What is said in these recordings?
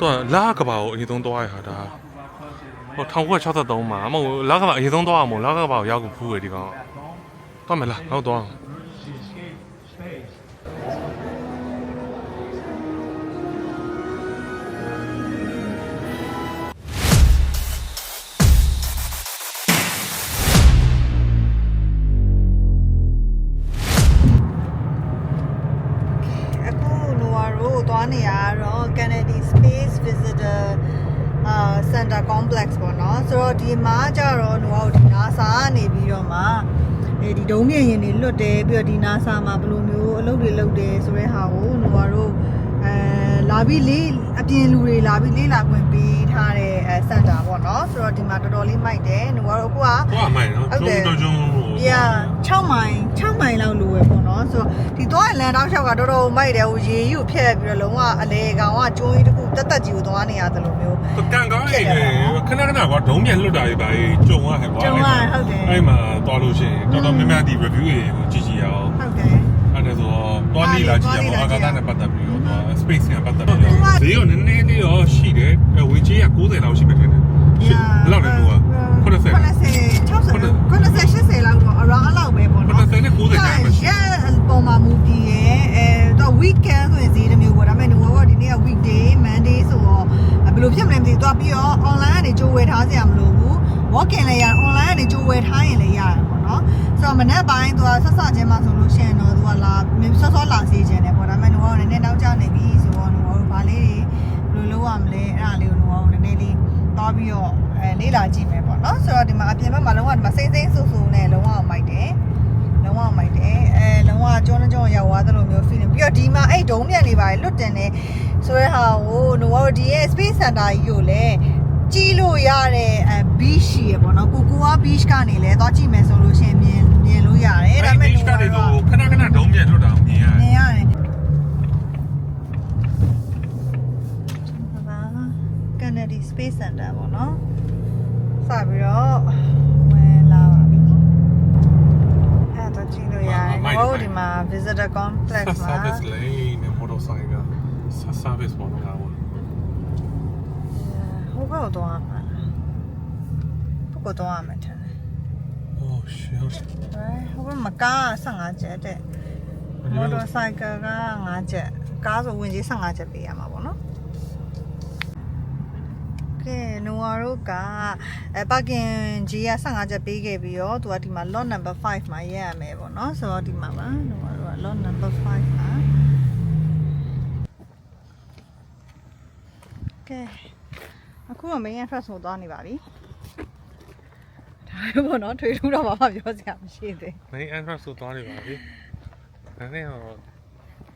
တော့လာကဘာကိုအရင်ဆုံးသွားရတာဟို1963မှာမဟုတ်လာကဘာအရင်ဆုံးသွားအောင်မလာကဘာကိုရောက်ကိုဖူးရဒီကောင်တော့မလားနောက်တော့အခု ဒီဒုံးမြင်ရင်တွေလွတ်တယ်ပြီးတော့ဒီ NASA မှာဘယ်လိုမျိုးအလုပ်တွေလုပ်တယ်ဆိုတဲ့ဟာကိုနိုဝါတို့အဲ လာပြီးလေးအပြင်လူတွေလာပြီးလေးလာခွင့်ပေးထားတဲ့အဲ center ပေါ့နော်ဆိုတော့ဒီမှာတော်တော်လေးမိုက်တယ်နိုဝါတို့အခုကသွားမိုင်နော်ဟုတ်တယ်ကျုံကျုံပြ6မိုင်6မိုင်လောက်လိုပဲပေါ့နော်ဆိုတော့ဒီသွားလန်တောက်လျှောက်ကတော်တော်မိုက်တယ်ဟိုရေကြီးကိုဖျက်ပြီးတော့လုံးဝအလေကောင်ကကျိုးကြီးတစ်ခုတက်တက်ကြီးကိုသွားနေရတယ်လို့မျိုးကန်ကောင်းနေတယ်ခဏခဏကွာဒုံးမြန်လွတ်တာကြီးပါကြုံရဟဲ့ကွာကျုံရဟုတ်တယ်အဲ့မှာသွားလို့ရှိရင်တော်တော်များများဒီ review တွေကိုကြည့်ကြည့်ရအောင်ဟုတ်တယ်အဲ့ဒါဆိုတော့တွားနေလာကြည့်ရအောင်အာကာသနဲ့ပတ်သက်ပြီးတော့သွား space နဲ့ပတ်သက်ပြီးသူတော့ကဈေးရောနည်းနည်းလေးရောရှိတယ်ဝေချေးက90လောက်ရှိမှထင်တယ်ရှိဘယ်လောက်လဲလို့က90 90 60 90 80လောက်တော့ around အဲ့လောက်ပဲပေါ့နော်90နဲ့90ကျန်မှရှိရဲပုံမှာမူတည်ရဲအဲတော့ weekend ဆိုရင်ဈေးတစ်မျိုးပေါ့ဒါပေမဲ့ဟိုကဒီနေ့က weekday monday ဆိုတော့ဘယ်လိုဖြစ်မလဲမသိဘူးသွားပြီးတော့ online ကနေကြိုးဝယ်ထားစရာမလိုဘူး walk in လည်းရ online ကနေကြိုးဝယ်ထားရင်လည်းရတယ်ပေါ့နော်ဆိုတော့မနေ့ပိုင်းသူကဆက်ဆက်ချင်းမှဆိုလို့ရှိရင်တော့သူကလာစောစောလာစီခြင်းတယ် ပေါ့ဒါပေမဲ့ဟိုကလည်းနည်းနည်းနောက်ကျနေပြီဆိုတော့ဟိုကဘာလေးတွေဘယ်လိုလုပ်ရမလဲအဲ့ဒါလေးကိုဟိုကနည်းနည်းလေးသွားပြီးတော့အဲလေးလာကြည့်မယ်ပေါ့နော်ဆိုတော့ဒီမှာအပြင်ဘက်မှာလုံးဝဒီမှာစိမ့်စိမ့်ဆူဆူနဲ့လုံးဝမိုက်တယ်လုံးဝမိုက်တယ်အဲလုံးဝကြောင်းကြောင်းရောက်သွားသလိုမျိုး feeling ပြီးတော့ဒီမှာအဲ့ဒုံးမြန်လေးပါလွတ်တင်နေဆိုတဲ့ဟာကိုနိုဝါဒီရဲ့ space center ကြီးကိုလည်းကြီးလို့ရတဲ့အဲ beach ရှိရပေါ့နော်ကိုကိုက beach ကနေလည်းသွားကြည့်မယ်ဆိုလို့ရှိရင်မြင်မြင်လို့ရတယ်ဒါပေမဲ့ beach ကနေဆိုခဏခဏဒုံးမြန်လွတ်တာမြင်ရတယ်မြင်ရတယ်ဘာ Kennedy Space Center ပေါ့နော်စပြီးတော့ဝင်လာပါပြီအဲ့တော့ကြည့်လို့ရတယ်ဟိုဒီမှာ visitor complex မှာ service lane နဲ့ motorcycle service ပေါ်မှာပေါ့ဟိုဘက်ကိုသွားမှာဘက်ကိုသွားမှာတယ် Oh shit ဟိုဘက်မှာကား15ကျပ်တဲ့ motorcycle က5ကျပ်ကားဆိုဝင်ကြီး15ကျပ်ပေးရမှာပေါ့ နော်ကဲနိုဝါတို့ကအဲပါကင်ကြီးက15ကျပ်ပေးခဲ့ပြီးတော့သူကဒီမှာ lot number 5မှာရက်ရမယ်ပေါ့နော်ဆိုတော့ဒီမှာပါနိုဝါတို့က lot number 5မှာကဲအခုက main entrance ကိုသွားနေပါပြီဒါပဲပေါ့နော်ထွေထူးတော့ဘာမှပြောစရာမရှိသေး main entrance ကိုသွားနေပါပြီဒါနဲ့တော့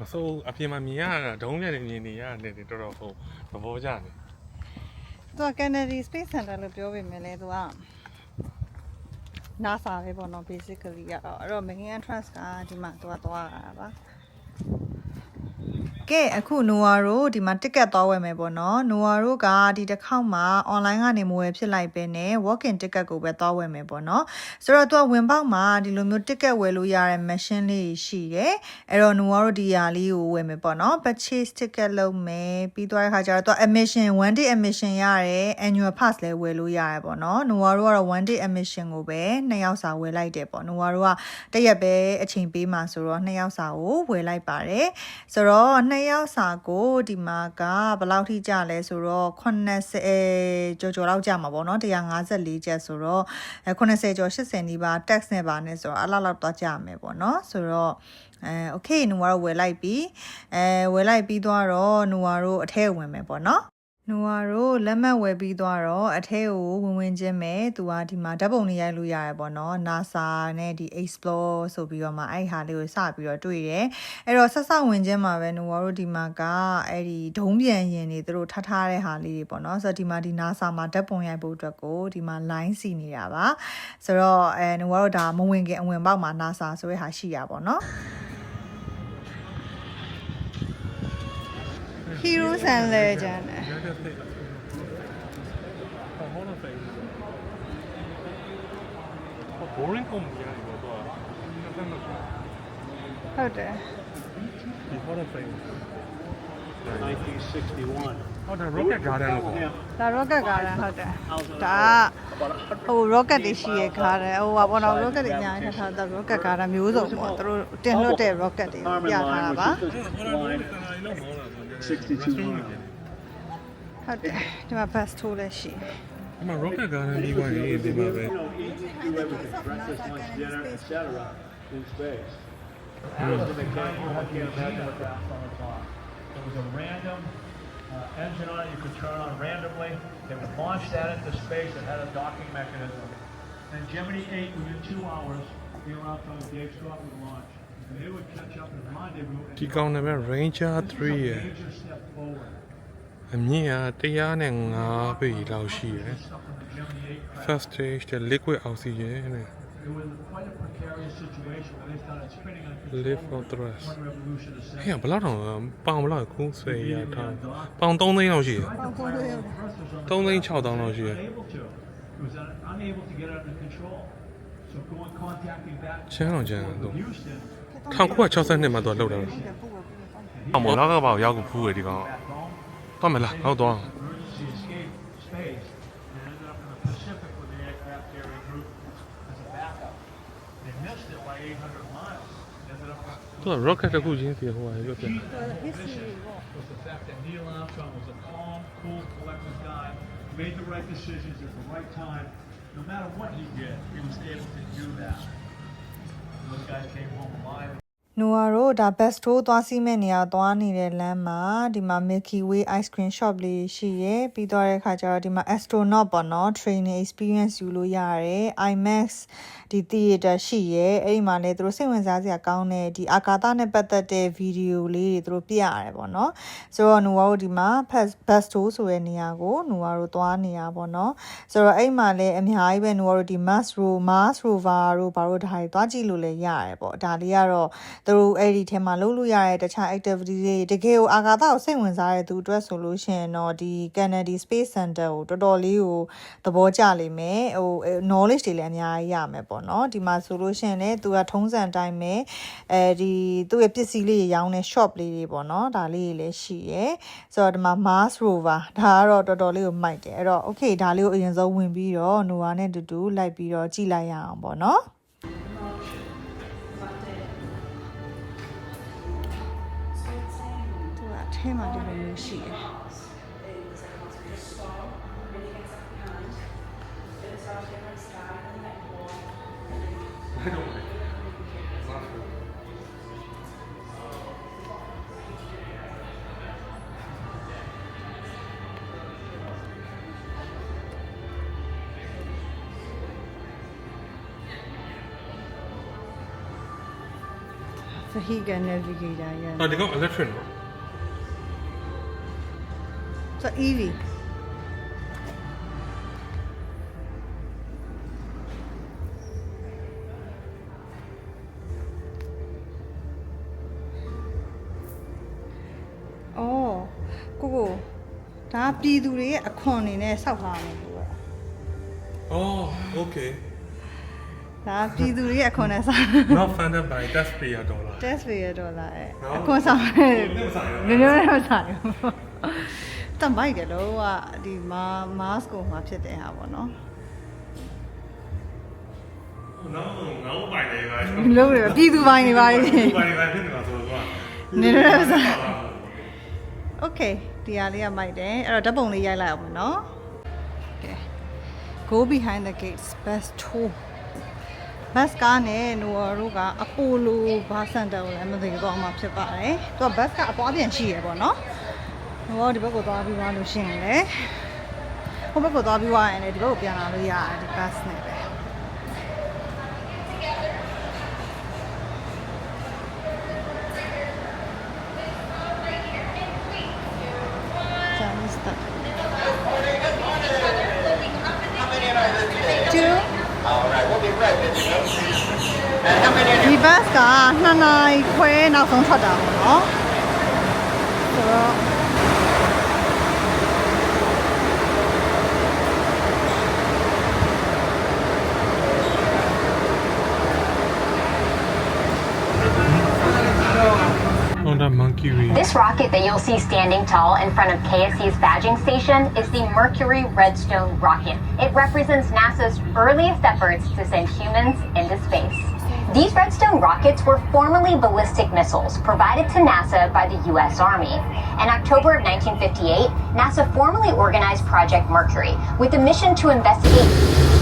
မစိုးအပြင်မှာမြင်ရတာဒုံးမြန်နေမြင်နေရတယ်တော်တော်ဟိုသဘောကျနေ သူက Kennedy Space Center လို့ပြောပေမဲ့လည်းသူက NASA ပဲပေါ့နော် basically ကတော့အဲ့တော့ main entrance ကဒီမှာသူကသွားရတာပါ ကဲအခု Noah တို့ဒီမှာ ticket သွားဝယ်မယ်ပေါ့နော် Noah တို့ကဒီတစ်ခေါက်မှာ online ကနေမဝယ်ဖြစ်လိုက်ပဲနဲ့ walk in ticket ကိုပဲသွားဝယ်မယ်ပေါ့နော်ဆိုတော့သူကဝင်ပေါက်မှာဒီလိုမျိုး ticket ဝယ်လို့ရတဲ့ machine လေးရှိတယ်အဲ့တော့ Noah တို့ဒီဟာလေးကိုဝယ်မယ်ပေါ့နော် purchase ticket လုပ်မယ်ပြီးသွားတဲ့ခါကျတော့သူက admission one day admission ရတယ် annual pass လည်းဝယ်လို့ရတယ်ပေါ့နော် Noah တို့ကတော့ one day admission ကိုပဲနှစ်ယောက်စာဝယ်လိုက်တယ်ပေါ့ Noah တို့ကတစ်ရက်ပဲအချိန်ပေးမှာဆိုတော့နှစ်ယောက်စာကိုဝယ်လိုက်ပါတယ်ဆိုတော့နှစ်ယောက်စာကိုဒီမှာကဘယ်လောက်ထိကြလဲဆိုတော့80ကျော်ကျော်လောက်ကြမှာပေါ့နော်154ကျပ်ဆိုတော့အဲ80ကျော်80နီးပါး tax နဲ့ပါနဲ့ဆိုတော့အလားလောက်သွားကြမယ်ပေါ့နော်ဆိုတော့အဲ okay နူဝါတော့ဝယ်လိုက်ပြီအဲဝယ်လိုက်ပြီးသွားတော့နူဝါတို့အထဲဝင်မယ်ပေါ့နော် နူဝါတို့လက်မှတ်ဝယ်ပြီးသွားတော့အထဲကိုဝင်ဝင်ချင်းပဲသူကဒီမှာဓာတ်ပုံလေးရိုက်လို့ရတယ်ပေါ့နော် NASA နဲ့ဒီ explore ဆိုပြီးတော့မှအဲ့ဟာလေးကိုစပြီးတော့တွေ့တယ်အဲ့တော့ဆက်ဆက်ဝင်ချင်းမှာပဲနူဝါတို့ဒီမှာကအဲ့ဒီဒုံးပြန်ရင်တွေသူတို့ထားထားတဲ့ဟာလေးတွေပေါ့နော်ဆိုတော့ဒီမှာဒီ NASA မှာဓာတ်ပုံရိုက်ဖို့အတွက်ကိုဒီမှာ line စီနေတာပါဆိုတော့အဲနူဝါတို့ဒါမဝင်ခင်အဝင်ပေါက်မှာ NASA ဆိုတဲ့ဟာရှိရပါတော့ Heroes and Legend ဘောရင်းကုန်ကြီးရတယ်ပေါ့တော့ဟုတ်တယ် Before the frame 1961 Oh the rocket garden လို့ခေါ်တယ်။ဒါ rocket garden ဟုတ်တယ်။ဒါကဟို rocket တွေရှိရဲ့ garden ဟိုပါဘောနော် rocket တွေအများကြီးထားတာ rocket garden မျိုးစုံပေါ့။သူတို့တင်လွတ်တဲ့ rocket တွေပြထားတာပါ။ဘောရင်းကုန်ကြီးလို့ခေါ်တာ 62 miles. How do my best haul issue. Morocco got an EYE easy by that. Easy to do everything. Breakfast, lunch, dinner, etc. in space. Hours in the canyon, I can't imagine what that summer taught. It was a random uh, engine on it you could turn on randomly. It was launched out into space. It had a docking mechanism. And Gemini 8, within two hours, the Dave Scott with launch. And they would catch up and rendezvous and ဒီကောင်နံပါတ် Ranger 3ရဲ့ major step forward. အမြင့်က105ပေလောက်ရှိတယ် Stuff from the Gemini 8 crash. first stage တဲ့ liquid oxygen နဲ့ It was quite a precarious situation when they started spinning on Live for control. thrust. One revolution of ဟဲ့ဘယ်လောက်တောင်ပေါင်ဘယ်လောက်ခုဆွဲရထားပေါင်3သိန်းလောက်ရှိတယ်ပေါင်ဖုန်းလေးရောက်တယ်3သိန်း6တောင်းလောက်ရှိတယ် Unable to. It was un- unable to get it under control. So going contacting back ချမ်းအောင်ချမ်းတော့ Houston 1962မှာတော့လောက်တာအမောလာကပါရောက်ခုဖူးရဒီကောင် back home, တော့မလားဟုတ်တော့ emergency escape space, and ended up in the Pacific with the aircraft carrier group as a backup. They missed it by 800 miles. Ended up သူက rocket တစ်ခုချင်းစီဟိုဟာပြောပြ was the fact that Neil Armstrong was a calm, cool, collected guy, made the right decisions at the right time. No matter what he did, he was able to do that. Those guys came home alive. နိုဝါတို့ဒါ best tour သွားစီးမဲ့နေရာသွားနေတဲ့လမ်းမှာဒီမှာ Milky Way ice cream shop လေးရှိရယ်ပြီးတော့တဲ့ခါကျတော့ဒီမှာ astronaut ပေါ့နော် training experience ယူလို့ရတယ် IMAX ဒီ theater ရှိရယ်အဲ့ဒီမှာလည်းသူတို့စိတ်ဝင်စားစရာကောင်းတဲ့ဒီအာကာသနဲ့ပတ်သက်တဲ့ဗီဒီယိုလေးတွေသူတို့ပြရတယ်ပေါ့နော်ဆိုတော့နိုဝါတို့ဒီမှာ best tour ဆိုတဲ့နေရာကိုနိုဝါတို့သွားနေရပေါ့နော်ဆိုတော့အဲ့ဒီမှာလည်းအများကြီးပဲနိုဝါတို့ဒီ Mars Rover Mars Rover တို့ဘာလို့ဒါတွေသွားကြည့်လို့လည်းရတယ်ပေါ့ဒါလေးကတော့သူတို့အဲ့ဒီထဲမှာလုပ်လို့ရတဲ့တခြား activity တွေတကယ်ကိုအာကာသကိုစိတ်ဝင်စားတဲ့သူအတွက်ဆိုလို့ရှိရင်တော့ဒီ Kennedy Space Center ကိုတော်တော်လေးကိုသဘောကျလိမ့်မယ်ဟို knowledge တွေလည်းအများကြီးရမယ်ပေါ့နော်ဒီမှာဆိုလို့ရှိရင်လည်းသူကထုံးစံအတိုင်းပဲအဲဒီသူ့ရဲ့ပစ္စည်းလေးတွေရောင်းတဲ့ shop လေးတွေပေါ့နော်ဒါလေးတွေလည်းရှိရယ်ဆိုတော့ဒီမှာ Mars Rover ဒါကတော့တော်တော်လေးကိုမိုက်တယ်အဲ့တော့ okay ဒါလေးကိုအရင်ဆုံးဝင်ပြီးတော့ Noah နဲ့အတူတူလိုက်ပြီးတော့ကြည့်လိုက်ရအောင်ပေါ့နော် ထဲမှာဒီလိုမျိုးရှိတယ် Vehicle navigator ရ အော်ဒီကောင် electric နော် ဆို EV အော်ကိုကိုဒါကပြည်သူတွေရဲ့အခွန်အနေနဲ့စောက်ထားတယ်လို့ပဲအော် okay ဒါကပြည်သူတွေရဲ့အခွန်နဲ့စောက် not funded by taxpayer dollar test fee ရဒေါ်လာရဲ့နော်အခွန်ဆောင်တယ်ဟုတ်တယ်မဆိုင်ဘူးနည်းနည်းမဆိုင်ဘူး တမိုက်တယ်လို့ကဒီမာ mask ကိုမှာဖြစ်တဲ့ဟာပေါ့နော်နောက်ငေါ့ပိုင်နေပါလို့တယ်ပြည်သူပိုင်းနေပါလေပိုင်နေပါဖြစ်နေတာဆိုတော့နည်းနည်းမဆိုင် Okay ဒီဟာလေးကမိုက်တယ်အဲ့တော့ဓာတ်ပုံလေးရိုက်လိုက်အောင်မယ်နော် Okay Go behind the gates best tour ဘတ်ကားနဲ့နိုယာတို့ကအပိုလိုဘာစင်တာကိုလည်းမသိတော့မှဖြစ်ပါတယ်။သူကဘတ်ကအပွားပြန်ရှိရပေါ့နော်။ နိုယာဒီဘက်ကိုသွားပြီးသွားလို့ရှိရင်လည်းဟိုဘက်ကိုသွားပြီးသွားရင်လည်းဒီဘက်ကိုပြန်လာလို့ရတယ်ဒီဘတ်နဲ့ပဲ။ဂျာနီစတာ Two ။ဒီဘတ်က2နာရီခွဲနောက်ဆုံးထွက်တာပေါ့နော်။ ဟုတ် Another monkey. This rocket that you'll see standing tall in front of KSC's badging station is the Mercury Redstone rocket. It represents NASA's earliest efforts to send humans into space. These Redstone rockets were formerly ballistic missiles provided to NASA by the U.S. Army. In October of 1958, NASA formally organized Project Mercury with a mission to investigate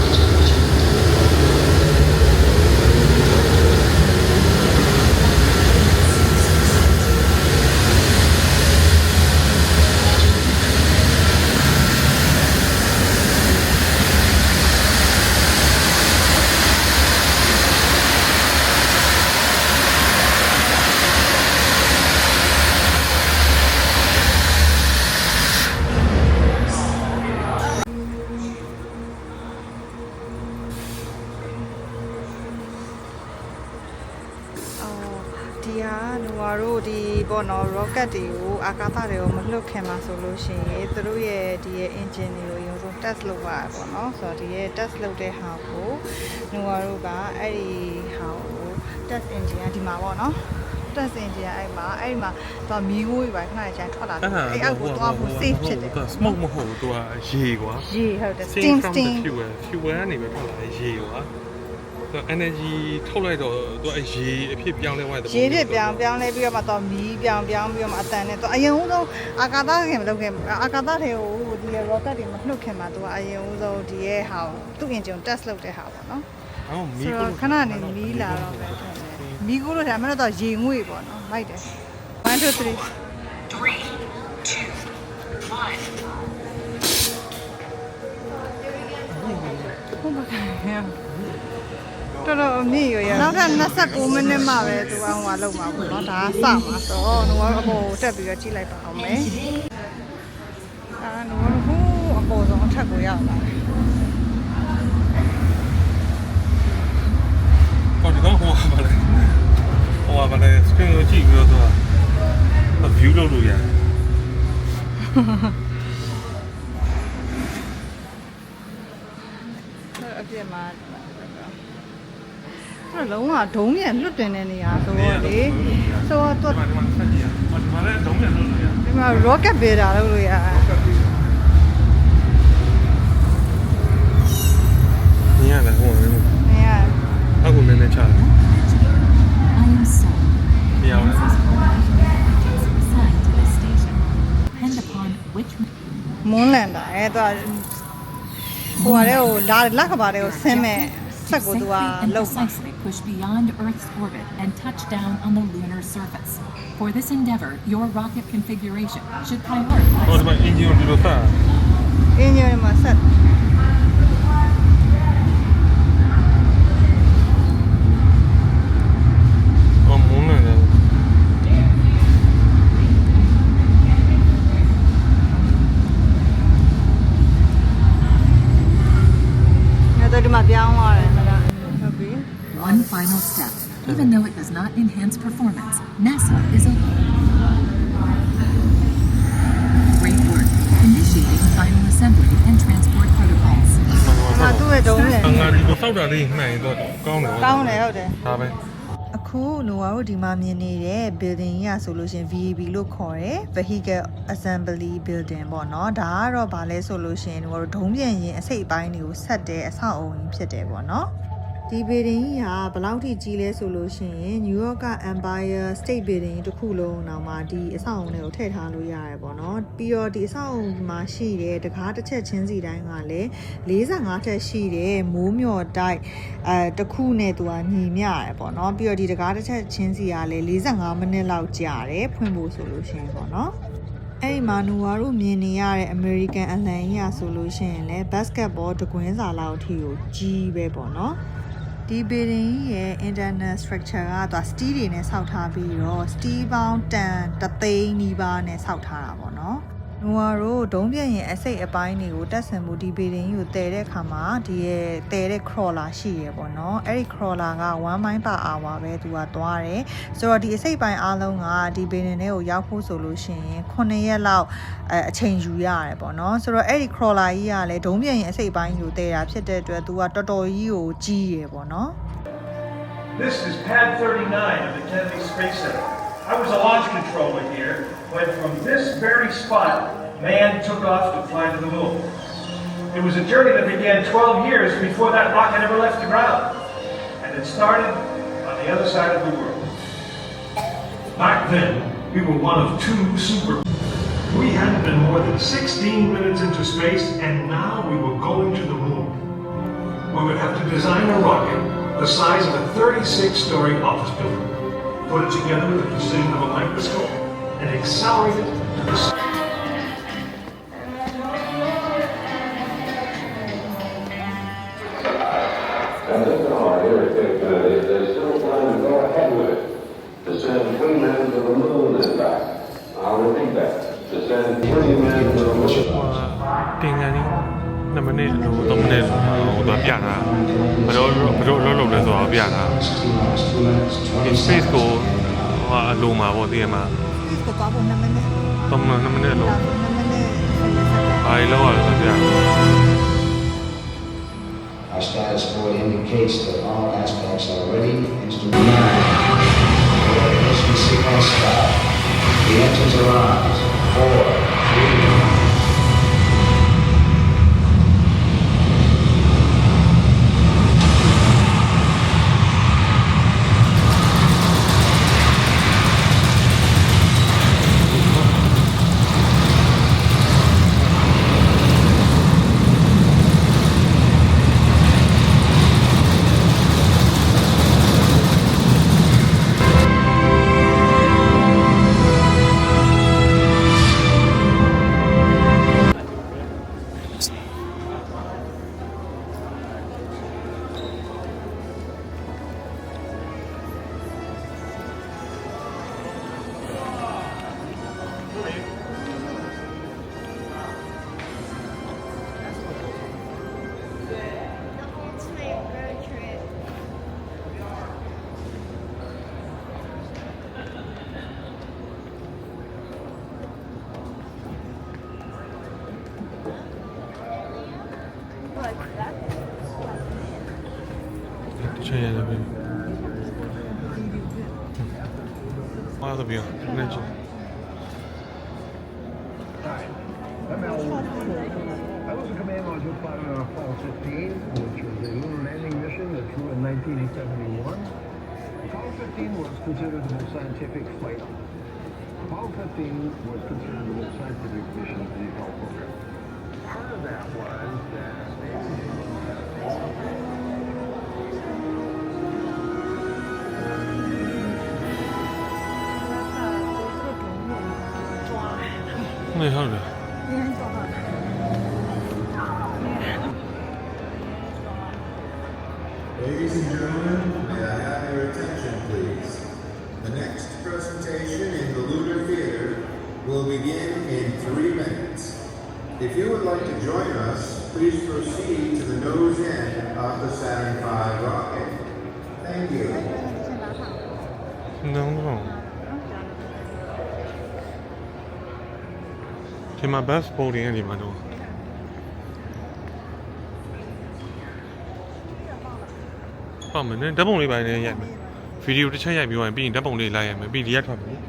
ပေါ့နော် rocket တွေကိုအာကာသတွေကိုမလွတ်ခင်မှာဆိုလို့ရှိရင်သူတို့ရဲ့ဒီရဲ့ engine တွေကိုအရင်ဆုံး test လုပ်ရတယ်ပေါ့နော်ဆိုတော့ဒီရဲ့ test လုပ်တဲ့ဟာကိုနူဝါတို့ကအဲ့ဒီဟာကို test engine ကဒီမှာပေါ့နော် test engine ကအဲ့မှာအဲ့ဒီမှာသူကမီးငိုးတွေပါခဏကြာထွက်လာတယ်အဲ့အောက်ကိုသွားဖို့ safe ဖြစ်တယ်သူ smoke မဟုတ်ဘူးသူကရေကွာရေဟုတ်တယ် steam steam from steam the fuel fuel ကနေပဲထွက်လာတဲ့ရေကွာ သူ energy ထုတ်လိုက်တော့သူကရေအဖြစ်ပြောင်းလဲသွားတဲ့ရေဖြစ်ပြောင်းပြောင်းလဲပြီးတော့မှတော့မီးပြောင်းပြောင်းပြီးတော့မှအတန်နဲ့တော့အရင်ဦးဆုံးအာကာသခင်မလုပ်ခင်အာကာသတွေကိုဒီရဲ့ rocket တွေမနှုတ်ခင်မှာသူကအရင်ဦးဆုံးဒီရဲ့ဟာကိုသူ့ engine test လုပ်တဲ့ဟာပေါ့နော်အော်မီးဆိုကိုတော့ခဏနေမီးလာတော့ပဲထင်တယ်မီးကိုလို့ဒါမှမဟုတ်တော့ရေငွေ့ပေါ့နော်မိုက်တယ်1 2 3ဟုတ်ပါခင် တော်တော်အမြင့်ရရနောက်ထပ်29မိနစ်မှပဲသူကဟိုကလောက်မှာပေါ့နော်ဒါကစမှာဆိုတော့ဟိုကအပေါ်တက်ပြီးတော့ကြည့်လိုက်ပါအောင်မယ်အာနော်ဟိုအပေါ်ဆုံးအထက်ကိုရောက်လာတယ်ဟောဒီကောင်ဟိုပါလေဟိုပါလေ screen ကိုကြည့်ပြီးတော့သူက view လုပ်လို့ရတယ်အပြစ်မှာ အဲ့လုံးဝဒုံးမြန်လွတ်တင်တဲ့နေရာဆိုတော့လေဆိုတော့ဒီမှာဆက်ကြည့်ရအောင်ဒီမှာလည်းဒုံးမြန်လွတ်လို့ရဒီမှာ rocket beta လုပ်လို့ရနေရလားဟိုမျိုးနေရအခုနည်းနည်းချတယ်နေရအောင်လားမွန်းလန်တာအဲတော့ဟိုကလည်းဟိုလာလက်ခပါတဲ့ကိုဆင်းမဲ့ Sagudwa and precisely push beyond Earth's orbit and touch down on the lunar surface. For this endeavor, your rocket configuration should prioritize. Even though it does not enhance performance, NASA is a great work. Initiating final assembly and transport protocols. ငါသူ့ရဲ့ဒုံးမြန် ငါဒီကိုစောက်တာလေးမှန်ရင်တော့ကောင်းတယ် ကောင်းတယ်ဟုတ်တယ် ဒါပဲ အခုနိုဝါတို့ဒီမှာမြင်နေတဲ့ building ကြီးอ่ะဆိုလို့ရှရင် VAB လို့ခေါ်တယ် vehicle assembly building ပေါ့เนาะဒါကတော့ဗာလဲဆိုလို့ရှရင်တို့ကတော့ဒုံးပြန်ရင်အစိတ်အပိုင်းတွေကိုဆက်တဲ့အဆောက်အအုံကြီးဖြစ်တယ်ပေါ့เนาะ ဒီ building ကြီးဟာဘယ်လောက်ထိကြီးလဲဆိုလို့ရှိရင် New York က Empire State Building တစ်ခုလုံးတော့မှဒီအဆောက်အုံတွေကိုထည့်ထားလို့ရတယ်ပေါ့နော်ပြီးတော့ဒီအဆောက်အုံမှာရှိတဲ့တကားတစ်ချက်ချင်းစီတိုင်းကလည်း45ချက်ရှိတဲ့မိုးမျှော်တိုက်အဲတစ်ခုနဲ့သူကညီမျှရတယ်ပေါ့နော်ပြီးတော့ဒီတကားတစ်ချက်ချင်းစီကလည်း45မိနစ်လောက်ကြာတယ်ဖွင့်ဖို့ဆိုလို့ရှိရင်ပေါ့နော်အဲ့ဒီမာနူဝါတို့မြင်နေရတဲ့ American အလံကြီးอ่ะဆိုလို့ရှိရင်လည်း basketball တကွင်းစာလောက်အထိကိုကြီးပဲပေါ့နော် ဒီ building ကြီးရဲ့ internal structure ကသူ steel တွေနဲ့ဆောက်ထားပြီးတော့ steel ပေါင်းတန်တသိန်းနီးပါးနဲ့ဆောက်ထားတာပေါ့နော် နူဝါတို့ဒုံးပြရင်အစိတ်အပိုင်းတွေကိုတက်ဆင်မှုဒီ building ကြီးကိုတည်တဲ့အခါမှာဒီရဲ့တည်တဲ့ crawler ရှိရပေါ့နော်အဲ့ဒီ crawler က1 mile per hour ပဲသူကသွားတယ်ဆိုတော့ဒီအစိတ်ပိုင်းအားလုံးကဒီ building တွေကိုရောက်ဖို့ဆိုလို့ရှိရင်9ရက်လောက်အဲအချိန်ယူရတယ်ပေါ့နော်ဆိုတော့အဲ့ဒီ crawler ကြီးကလည်းဒုံးပြရင်အစိတ်ပိုင်းကိုတည်တာဖြစ်တဲ့အတွက်သူကတော်တော်ကြီးကိုကြီးရယ်ပေါ့နော် This is Pad 39 of the Kennedy Space Center. I was a launch controller here when from this very spot, man took off to fly to the moon. It was a journey that began 12 years before that rocket ever left the ground. And it started on the other side of the world. Back then, we were one of two super. We hadn't been more than 16 minutes into space, and now we were going to the moon. We would have to design a rocket the size of a 36-story office building, put it together with the precision of a microscope, and accelerate it to the And this irritating is there's still time to go ahead with it. To send three men to the moon and back. I'll repeat that. To send three men to the 2မိနစ်လို့3မိနစ်ဟိုတော့ပြတာဘယ်လိုဘယ်လိုလုံးလုံးလဲဆိုတော့ပြတာဒီ space ကိုဟိုအလိုမှာပေါ့တည်ရမှာကိုကောဖို့2မိနစ်3မိနစ်2မိနစ်လို့2မိနစ်ဘာလို့လဲဆိုတော့ပြ Our status report indicates that all aspects are ready. Instrument 9. Your ignition sequence start. The engines are on. Four, three, ။ Mağdur I was a command 15, which was a lunar landing mission that flew in 1971. 15 was considered the most scientific flight. Apollo 15 was considered the most scientific mission of the Apollo program. Part of that was that they Ladies and gentlemen, may I have your attention, please? The next presentation in the Lunar Theater will begin in three minutes. If you would like to join us, please proceed to the nose end of the Saturn V rocket. Thank you. No, no. ဒီမှာ bus boarding ရဲ့ဒီမှာတော့ပေါ့မင်းဓာတ်ပုံလေးပိုင်းနဲ့ရိုက်မယ်ဗီဒီယိုတစ်ချက်ရိုက်ပြီးရင်ပြီးရင်ဓာတ်ပုံလေးလိုက်ရမယ်ပြီးဒီရက်ထွက်မယ်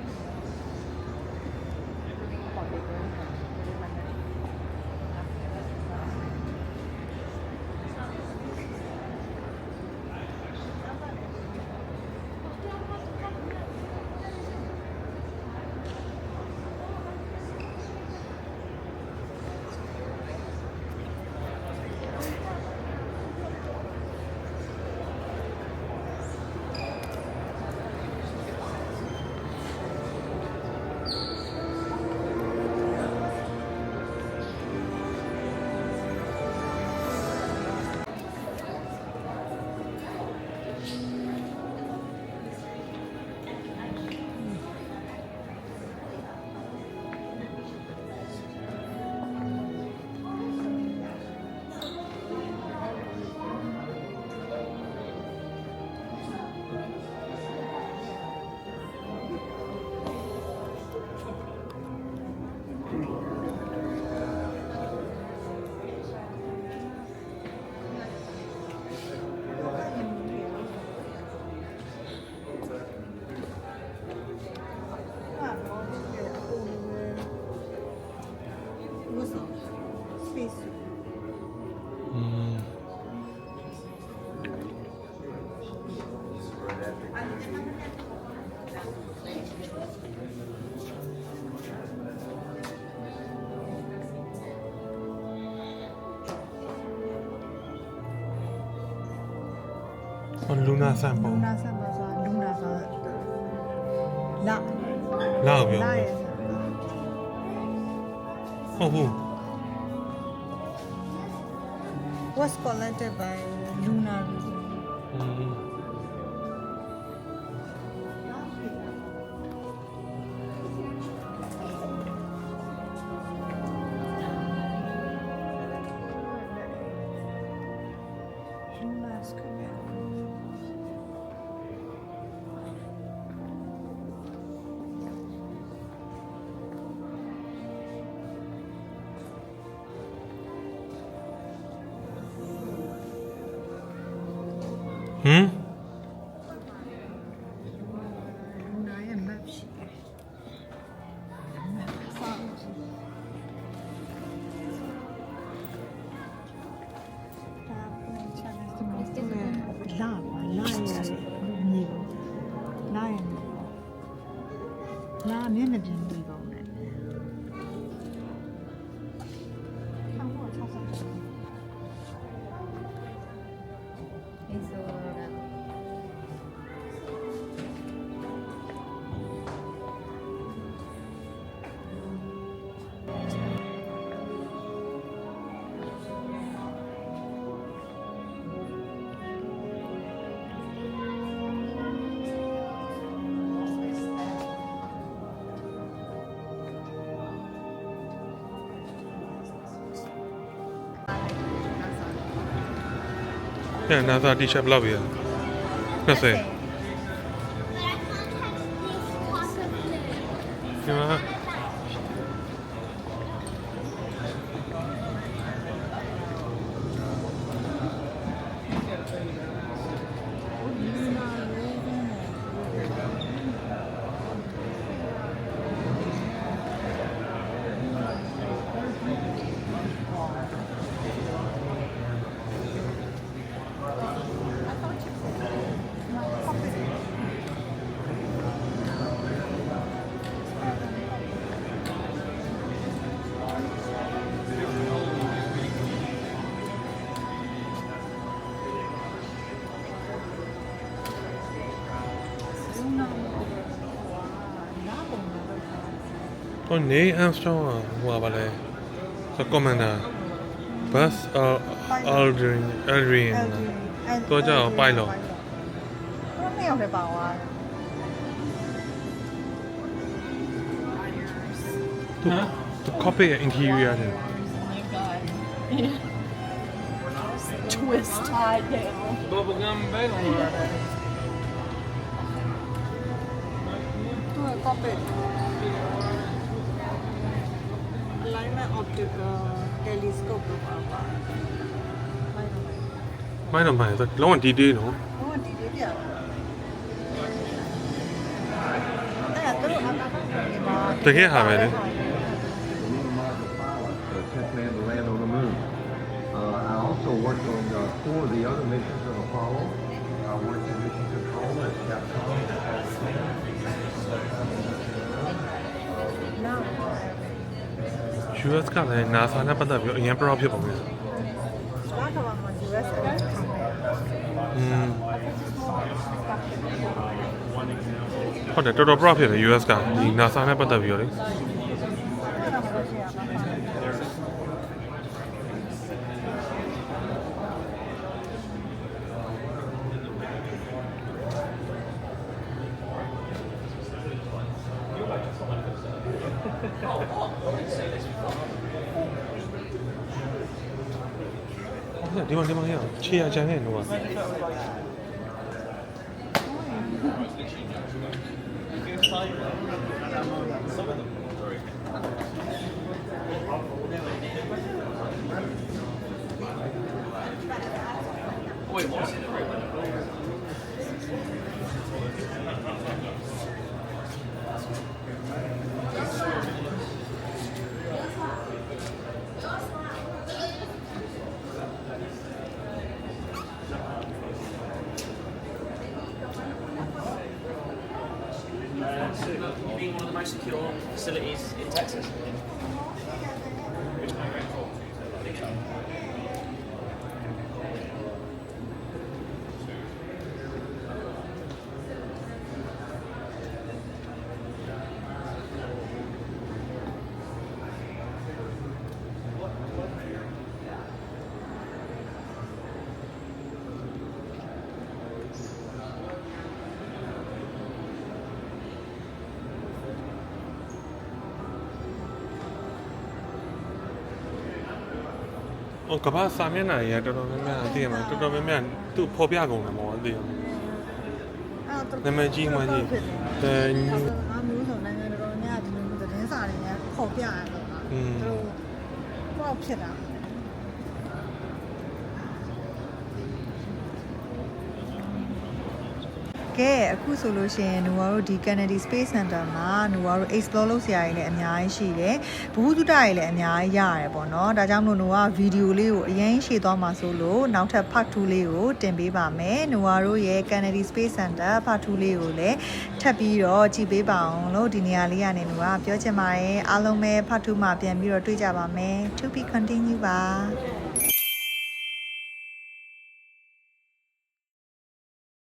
ဟိုလူနာဆန်ပုံလူနာဆန်ပါဆိုတာလူနာဆိုလာလောက်ပြောလာရဲ့ဟုတ်ဟုတ် was collected by Luna อืม Luna's career. ဟ ညနာစာတီရှပ် ဟိုနေအမ်စတောင်းဟိုပါလဲဆိုကွန်မန်ဒါဘတ်အယ်ဒရင်အယ်ဒရင်တော့ကြောက်ပိုက်လို့တော့နှစ်ယောက်တည်းပါသွားသူသူ copy ရဲ့ interior တယ် Twist tied down. Bubblegum bagel bar. သူက copy alignment optical telescope മൈനമായത് loan D I also worked on uh, four of the other missions of Apollo. I worked in Mission Control at Capcom. US ကလည်း NASA နဲ့ပတ်သက်ပြီးအရင် proud ဖြစ်ပုံပဲစကားကမှ US အရေးခံတယ်อืมဟုတ်တယ်တော်တော် proud ဖြစ်တယ် US ကဒီ NASA နဲ့ပတ်သက်ပြီးတော့လေ အဲ့ဒါမှလို့ရှိရပါမယ် ဟုတ်တယ်ဒီမှာ ဒီမှာရအောင်ခြေရချမ်း facilities in Texas. ဟိုကမ္ဘာစာမျက်နှာကြီးကတော်တော်များများသိရမှာတော်တော်များများသူ့ဖော်ပြကုန်တယ်မောသိရမှာနာမည်ကြီးမှကြီးအဲအဲငါမျိုးဆိုနိုင်ငံတော်များဒီလိုသတင်းစာတွေနဲ့ပေါ်ပြရတယ်ပေါ့နော်อืมသူတို့ပေါ့ဖြစ်တာ ကဲအခုဆိုလို့ရှိရင်နူဝါတို့ဒီ Kennedy Space Center မှာနူဝါတို့ explore လုပ်စရာတွေလည်းအများကြီးရှိတယ်။ဘူးတုတတွေလည်းအများကြီးရတယ်ပေါ့နော်။ဒါကြောင့်မလို့နူဝါဗီဒီယိုလေးကိုအရင်ရှေ့သွားမှာဆိုလို့နောက်ထပ် part 2လေးကိုတင်ပေးပါမယ်။နူဝါတို့ရဲ့ Kennedy Space Center part 2လေးကိုလည်းထပ်ပြီးတော့ကြည့်ပေးပါအောင်လို့ဒီနေရာလေးကနေနူဝါပြောချင်ပါတယ်။အားလုံးပဲ part 2မှာပြန်ပြီးတော့တွေ့ကြပါမယ်။ To be continue ပါ။